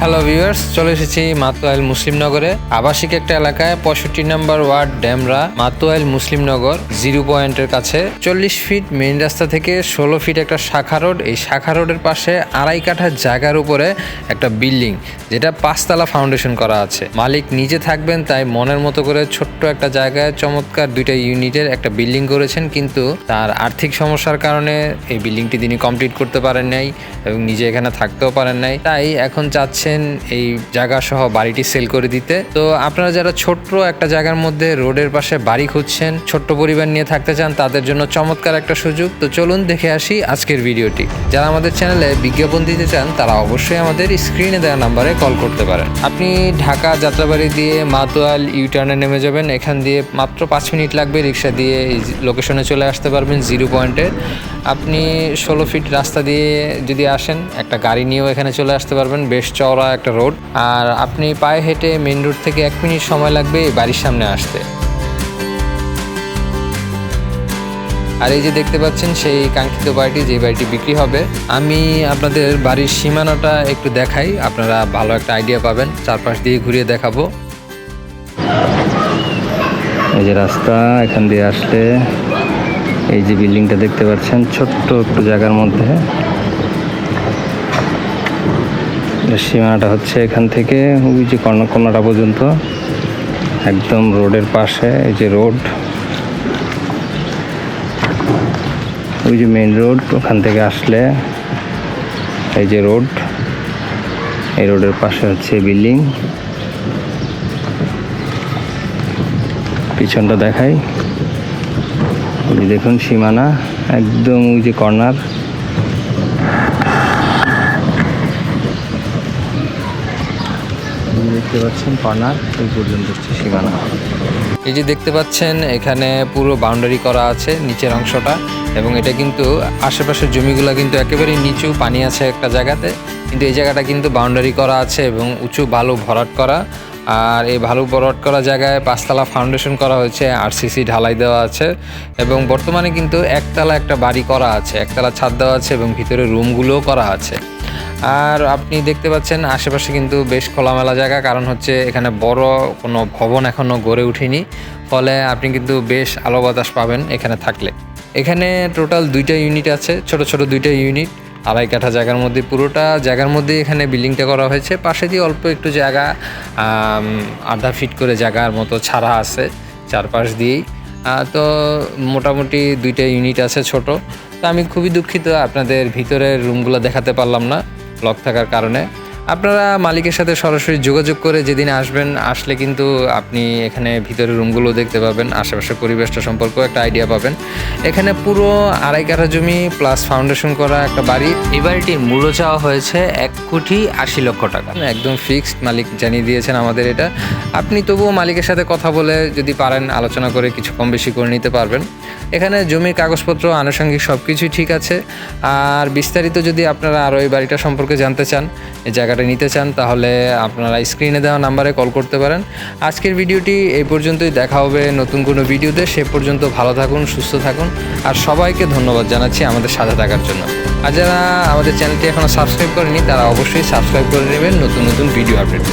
Hello viewers চলে এসেছি মাতুয়াইল মুসলিমনগরে আবাসিক একটা এলাকায় পঁয়ষট্টি নম্বর ওয়ার্ড ড্যামরা মাতুয়াইল মুসলিমনগর জিরো পয়েন্টের কাছে। চল্লিশ ফিট মেইন রাস্তা থেকে ষোলো ফিট একটা শাখা রোড। এই শাখা রোডের পাশে আড়াই কাঠা জায়গার উপরে একটা বিল্ডিং, যেটা পাঁচতলা ফাউন্ডেশন করা আছে। মালিক নিজে থাকবেন, তাই মনের মতো করে ছোট্ট একটা জায়গায় চমৎকার দুইটা ইউনিটের একটা বিল্ডিং করেছেন, কিন্তু তার আর্থিক সমস্যার কারণে এই বিল্ডিংটি তিনি কমপ্লিট করতে পারেন নাই এবং নিজে এখানে থাকতেও পারেন নাই। তাই এখন চাচ্ছেন এই জায়গা সহ বাড়িটি সেল করে দিতে। তো আপনারা যারা ছোট্ট একটা জায়গার মধ্যে রোডের পাশে বাড়ি খুঁজছেন, ছোট্ট পরিবার নিয়ে থাকতে চান, তাদের জন্য চমৎকার একটা সুযোগ। তো চলুন দেখে আসি আজকের ভিডিওটি। যারা আমাদের চ্যানেলে বিজ্ঞাপন দিতে চান, তারা অবশ্যই আমাদের স্ক্রিনে দেওয়া নাম্বারে কল করতে পারেন। আপনি ঢাকা যাত্রাবাড়ি দিয়ে মাতোয়াল ইউটার্নে নেমে যাবেন। এখান দিয়ে মাত্র পাঁচ মিনিট লাগবে রিক্সা দিয়ে এই লোকেশনে চলে আসতে পারবেন জিরো পয়েন্টে। আপনি ষোলো ফিট রাস্তা দিয়ে যদি আসেন, একটা গাড়ি নিয়েও এখানে চলে আসতে পারবেন। বেশ চওড়া একটা রোড, আর আপনি পায়ে হেঁটে মেন রোড থেকে এক মিনিট সময় লাগবে বাড়ির সামনে আসতে। আর এই যে দেখতে পাচ্ছেন, সেই কাঙ্ক্ষিত বাড়িটি, যে বাড়িটি বিক্রি হবে। আমি আপনাদের বাড়ির সীমানাটা একটু দেখাই, আপনারা ভালো একটা আইডিয়া পাবেন। চারপাশ দিয়ে ঘুরিয়ে দেখাবো। এই যে রাস্তা, এখান দিয়ে আসলে এই যে বিল্ডিংটা দেখতে পাচ্ছেন, ছোট্ট একটু জায়গার মধ্যে। সীমানাটা হচ্ছে এখান থেকে, ওই যে কর্ণাটা পর্যন্ত, একদম রোডের পাশে, এই যে রোড। ওই যে মেইন রোড ওখান থেকে আসলে এই যে রোড এই রোডের পাশে হচ্ছে বিল্ডিং পিছনটা দেখাই। দেখুন সীমানা, একদম ওই যে কর্নার। দেখতে পাচ্ছেন কর্নার ওই পর্যন্ত সীমানা। এই যে দেখতে পাচ্ছেন, এখানে পুরো বাউন্ডারি করা আছে নিচের অংশটা এবং এটা কিন্তু আশেপাশের জমিগুলো কিন্তু একেবারেই নিচু, পানি আছে একটা জায়গাতে। কিন্তু এই জায়গাটা কিন্তু বাউন্ডারি করা আছে এবং উঁচু বালু ভরাট করা। আর এই ভালু ভরাট করা জায়গায় পাঁচতলা ফাউন্ডেশন করা হয়েছে আরসিসি ঢালাই দেওয়া আছে এবং বর্তমানে কিন্তু একতলা একটা বাড়ি করা আছে, একতলা ছাদ দেওয়া আছে এবং ভিতরে রুমগুলোও করা আছে। আর আপনি দেখতে পাচ্ছেন আশেপাশে কিন্তু বেশ খোলামেলা জায়গা, কারণ হচ্ছে এখানে বড় কোনো ভবন এখনও গড়ে ওঠেনি ফলে আপনি কিন্তু বেশ আলো বাতাস পাবেন এখানে থাকলে। এখানে টোটাল দুইটা ইউনিট আছে, ছোট ছোট দুইটা ইউনিট, আড়াই কাঠা জায়গার মধ্যে পুরোটা জায়গার মধ্যে এখানে বিল্ডিংটা করা হয়েছে। পাশে দিয়ে অল্প একটু জায়গা আধা ফিট করে জায়গার মতো ছাড়া আছে চারপাশ দিয়েই। তো মোটামুটি দুইটা ইউনিট আছে ছোট। তো আমি খুবই দুঃখিত আপনাদের ভিতরের রুমগুলো দেখাতে পারলাম না। লক থাকার কারণে আপনারা মালিকের সাথে সরাসরি যোগাযোগ করে যেদিন আসবেন আসলে কিন্তু আপনি এখানে ভিতরের রুমগুলো দেখতে পাবেন আশেপাশের পরিবেশটা সম্পর্কেও একটা আইডিয়া পাবেন। এখানে পুরো আড়াই কাঠা জমি প্লাস ফাউন্ডেশন করা একটা বাড়ি। এই বাড়িটির মূল্য চাওয়া হয়েছে এক কোটি আশি লক্ষ টাকা। একদম ফিক্সড মালিক জানিয়ে দিয়েছেন আমাদের এটা। আপনি তবুও মালিকের সাথে কথা বলে যদি পারেন আলোচনা করে কিছু কম বেশি করে নিতে পারবেন। এখানে জমির কাগজপত্র আনুষঙ্গিক সব কিছুই ঠিক আছে। আর বিস্তারিত যদি আপনারা আরও এই বাড়িটা সম্পর্কে জানতে চান এই জায়গাটা নিতে চান, তাহলে আপনারা স্ক্রিনে দেওয়া নাম্বারে কল করতে পারেন। আজকের ভিডিওটি এই পর্যন্তই, দেখা হবে নতুন কোনো ভিডিওতে। সে পর্যন্ত ভালো থাকুন, সুস্থ থাকুন, আর সবাইকে ধন্যবাদ জানাচ্ছি আমাদের সাথে থাকার জন্য। আর যারা আমাদের চ্যানেলটি এখনও সাবস্ক্রাইব করেনি, তারা অবশ্যই সাবস্ক্রাইব করে নেবেন, নতুন নতুন ভিডিও আপডেট